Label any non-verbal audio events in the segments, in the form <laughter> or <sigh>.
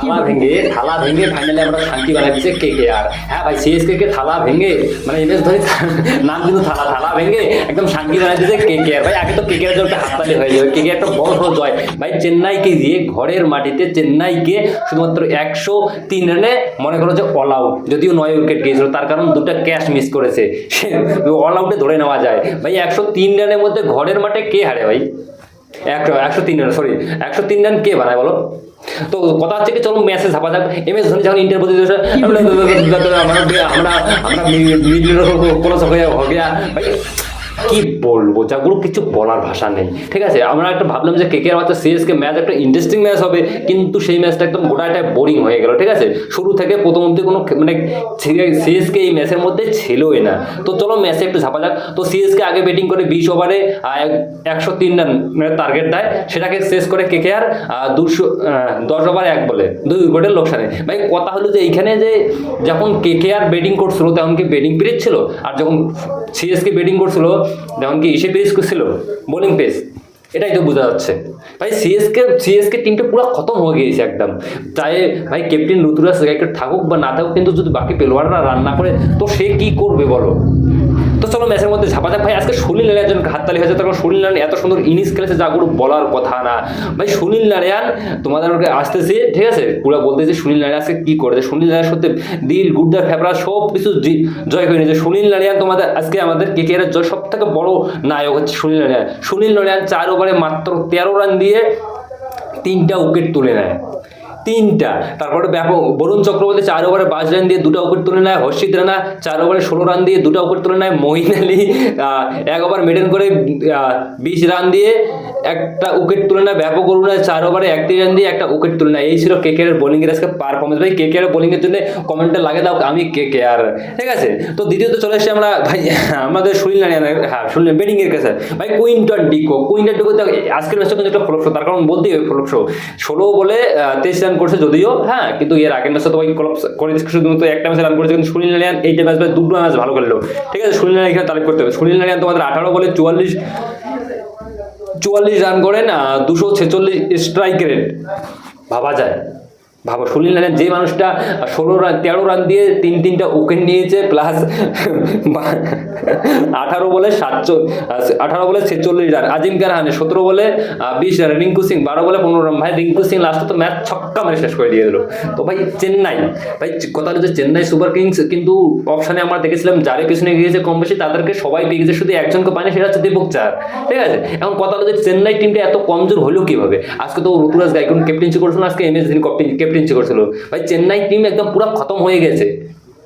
থালা ভেঙে থালা ভেঙে ফাইনালি আমরা শান্তি বানাই দিচ্ছে কে কে আর? হ্যাঁ ভাই সিএসকে কে থালা ভেঙে মানে এমএস ধোনি <laughs> নাম কিন্তু থালা থালা ভেঙে একদম শান্তি বানাই দিচ্ছে কে কে আর। ভাই, আগে তো কে কে আর হাততালি হয়ে যাবে, কে কে একটা বড় সড়ো জয় ভাই চেন্নাইকে দিয়ে ঘরের মাটিতে চেন্নাইকে শুধুমাত্র একশো তিন রানে মনে করো যে অল আউট যদিও নয় উইকেট গিয়েছিল, তার কারণ দুটো ক্যাচ মিস করেছে। অল আউটে ধরে নেওয়া যায়। ভাই, একশো তিন রানের মধ্যে ঘরের মাঠে কে হারে ভাই? একশো একশো তিন রান সরি একশো তিন রান কে বানায় বলো তো কথা হচ্ছে কি চলো ম্যাচে ঝাপা যাক এম এস ধোনি যখন ইন্টার প্রতিযোগিতা আমরা আমরা আমরা মিডিল কোনো হয়ে গিয়া ভাই কি বলব? যাগুলো কিছু বলার ভাষা নেই। ঠিক আছে? আমরা একটা ভাবলাম যে কেকের বাচ্চা সিএসকে ম্যাচ একটা ইন্টারেস্টিং ম্যাচ হবে, কিন্তু সেই ম্যাচটা একদম গোটাটাই বোরিং হয়ে গেল, ঠিক আছে? শুরু থেকে প্রথম অব্দি কোনো মানে সিএসকে এই ম্যাচের মধ্যে ছিলই না। তো চলো ম্যাচে একটু ঝাপা যাক। তো সিএসকে আগে ব্যাটিং করে বিশ ওভারে একশো তিন রান মানে টার্গেট দেয়। সেটাকে শেষ করে কেকে আর দুশো দশ ওভারে এক বলে। দুই উইকেটের লোকসানে। ভাই, কথা হলো যে এইখানে যে যখন কেকে আর ব্যাটিং করছিল, তখন কি ব্যাটিং পিরিয়ড ছিল? আর যখন সিএসকে ব্যাটিং করছিল তখন কি ইসে পেস করছিল বোলিং পেস এটাই তো বোঝা যাচ্ছে। ভাই সিএসকে সিএসকে টিমটা পুরো খতম হয়ে গিয়েছে একদম। তাই ভাই ক্যাপ্টেন ঋতুরাজ থাকুক বা না থাকুক, কিন্তু যদি বাকি পেলোয়াররা রান না করে, তো সে কি করবে বলো? তো চলো ম্যাচের মধ্যে ঝাপা ভাই, আজকে সুনীল নারায়ণ একজন হাততালি হয়েছে। তখন সুনীল নারায়ণ এত সুন্দর ইনিংস খেলেছে যা কোনো বলার কথা না। ভাই, সুনীল নারায়ণ, তোমাদের ওকে আসতেছে, ঠিক আছে? পুরো বলতেছে সুনীল নারায়ণ আজকে কি করেছে? সুনীল নারায়ণ সত্যি দিল গুড্ডা ফেবরা, সব কিছু জয় করে নিয়েছে। সুনীল নারায়ণ তোমাদের আজকে আমাদের কে কে জয় সব থেকে বড় নায়ক হচ্ছে সুনীল নারায়ণ। সুনীল নারায়ণ চার ওভারে মাত্র তেরো রান দিয়ে তিনটা উইকেট তুলে নেয়। তিনটা। তারপরে ব্যাপক, বরুণ চক্রবর্তী চার ওভারে পাঁচ রান দিয়ে দুটো উইকেট তুলে নেয় হর্ষিত রানা, চার ওভারে ষোলো রান দিয়ে দুটো উইকেট তুলে নেয় মহিন আলী এক ওভার মেডেন করে বিশ রান দিয়ে একটা উইকেট তুলে নেয় ব্যাপক অরুণা চার ওভারে একত্রিশ রান দিয়ে একটা উইকেট তুলে নেয় এই ছিল কে কে বোলিং এর আজকে পারফরমেন্স ভাই কে কে বোলিং এর জন্য কমেন্টে লাগে দাও, আমি কে কে আর ঠিক আছে? তো দ্বিতীয়ত চলে এসেছি আমরা, ভাই, আমাদের সুনীল নারিয়ানের হ্যাঁ সুনীল ব্যাটিং এর কাছে। ভাই কুইন্টন ডিকো কুইন্টন ডিকো আজকের ম্যাচটা কিন্তু একটা ফ্লপ শো তার কারণ বলতেই হবে ফ্লপ শো ষোলো বলে তেইশ করছে যদিও হ্যাঁ কিন্তু এর আগের ম্যাচে তো ওই দিচ্ছে। শুধুমাত্র একটা ম্যাচে রান করেছে, কিন্তু সুনীল নারিয়ান এইটা ম্যাচ দুটো ম্যাচ ভালো খেললো। ঠিক আছে, সুনীল নারিয়ান তারিফ করতে হবে। সুনীল নারিয়ান তোমাদের আঠারো বলে চুয়াল্লিশ চুয়াল্লিশ রান করেন দুশো ছেচল্লিশ স্ট্রাইক রেট ভাবা যায়। ভাবো, সুনীল নারায়ণ যে মানুষটা ষোলো রান, তেরো রান দিয়ে তিন তিনটা উইকেট নিয়েছে প্লাস আঠারো বলে সাতচো আঠারো বলে ছেচল্লিশ রান। আজিম রাহানে সতেরো বলে বিশ রান। রিঙ্কু সিং বারো বলে পনেরো রান। ভাই, রিঙ্কু সিং লাস্টে তো ম্যাচ ছক্কা মেরে শেষ করে দিয়ে দিল। তো ভাই, চেন্নাই, ভাই, কথা যে চেন্নাই সুপার কিংস কিন্তু অপশানে আমরা দেখেছিলাম, যারে পিছনে গিয়েছে কম বেশি, তাদেরকে সবাই পেয়ে গেছে। শুধু একজনকে পায়নি, সেটা হচ্ছে দীপক চার। ঠিক আছে? এখন কথা যে চেন্নাই টিমটা এত কমজোর হলো কীভাবে? আজকে তো ঋতুরাজ গাইকুন ক্যাপ্টেন্সি করছিল, আজকে এম এস ধোনি ক্যাপ্টেন্সি করছিল। ভাই, চেন্নাই টিম একদম পুরো খতম হয়ে গেছে।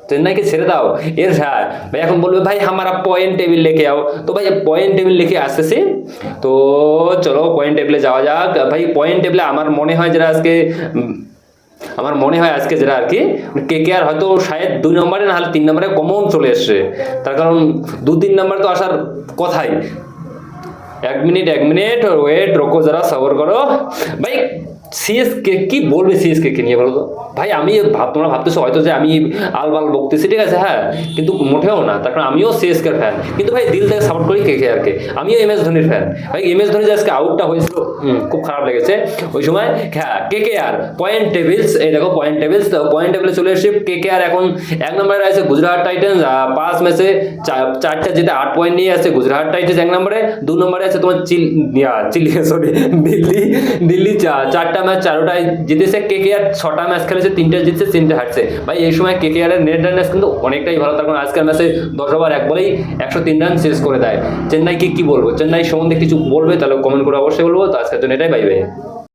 চেন্নাইকে ছেড়ে দাও। এর হ্যাঁ ভাই, এখন বলবে, ভাই হামারা পয়েন্ট টেবিল লিখে আও। তো ভাই পয়েন্ট টেবিল লিখে আসতেছি। তো চলো পয়েন্ট টেবিলে যাওয়া যাক। ভাই পয়েন্ট টেবিলে আমার মনে হয় যেটা আজকে আমার মনে হয় আজকে যেটা আর কি কে কে আর হয়তো শায়দ দুই নম্বরে না হলে তিন নম্বরে কমন চলে এসছে। তার কারণ দু তিন নম্বর তো আসার কথাই। এক মিনিট এক মিনিট ওয়েট রোকো, যারা সবর করো। ভাই সিএসকে কি বলবে সিএসকে কে নিয়ে বলো তো ভাই, আমি তোমরা ভাবতেছো হয়তো যে আমি আলবাল বকতেছি, ঠিক আছে হ্যাঁ কিন্তু মোটেও না, তার কারণ আমিও সিএসকে ফ্যান কিন্তু ভাই, দিল থেকে সাপোর্ট করি কে কে আর কে আমিও এম এস ধোনির ফ্যান ভাই এম এস ধোনি যে আজকে আউটটা হয়েছিল খুব খারাপ লেগেছে, ওই সময় হ্যাঁ কে কে আর পয়েন্ট টেবিলস এই দেখো পয়েন্ট টেবিলস পয়েন্ট টেবিলে চলে এসেছে কে কে আর এখন এক নম্বরে আছে গুজরাট টাইটেন্স পাঁচ ম্যাচে চারটা যেতে আট পয়েন্ট নিয়ে আছে গুজরাট টাইটান্স এক নম্বরে দু নম্বরে আছে তোমার চিল চিলি সরি দিল্লি দিল্লি চারটা ম্যাচ চারোটায় জিতেছে কে কে আর ছটা ম্যাচ খেলেছে তিনটে জিতছে, তিনটে হারছে। ভাই, এই সময় কে কে আর নেট রানার্স কিন্তু অনেকটাই ভালো তার কারণ আজকের ম্যাচে দশ ওভার এক বলেই একশো তিন রান শেষ করে দেয়। চেন্নাইকে কি বলব? চেন্নাই সম্বন্ধে কিছু বলবে? তাহলে কমেন্ট করে অবশ্যই বলব। তো আজকের জন্য এটাই বাই বাই